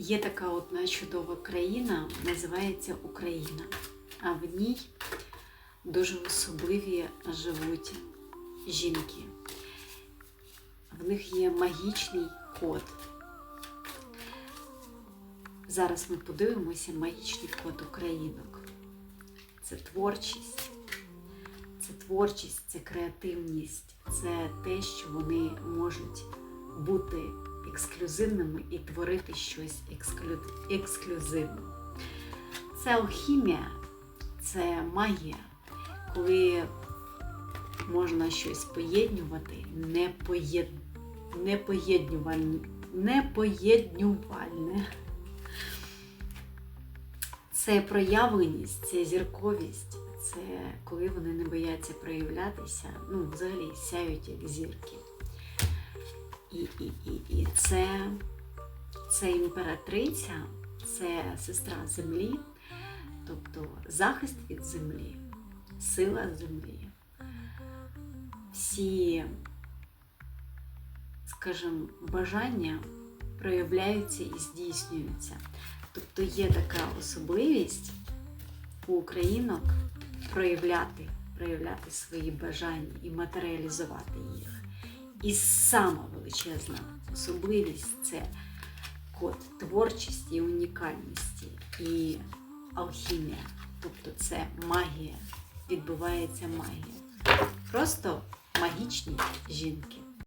Є така одна чудова країна, називається Україна. А в ній дуже особливі живуть жінки. В них є магічний код. Зараз ми подивимося магічний код українок. Це творчість, це творчість, це креативність, це те, що вони можуть бути ексклюзивними і творити щось ексклю... ексклюзивне. Це алхімія, це магія, коли можна щось поєднувати, непоєд... непоєднювальне, непоєднювальне. Це проявленість, це зірковість, це коли вони не бояться проявлятися, ну, взагалі сяють як зірки. І, і, і, і це, це імператриця, це сестра землі, тобто захист від землі, сила землі. Всі, скажімо, бажання проявляються і здійснюються. Тобто є така особливість у українок проявляти, проявляти свої бажання і матеріалізувати їх. І сама величезна особливість це код творчості і унікальності і алхімія. Тобто це магія, відбувається магія. Просто магічні жінки.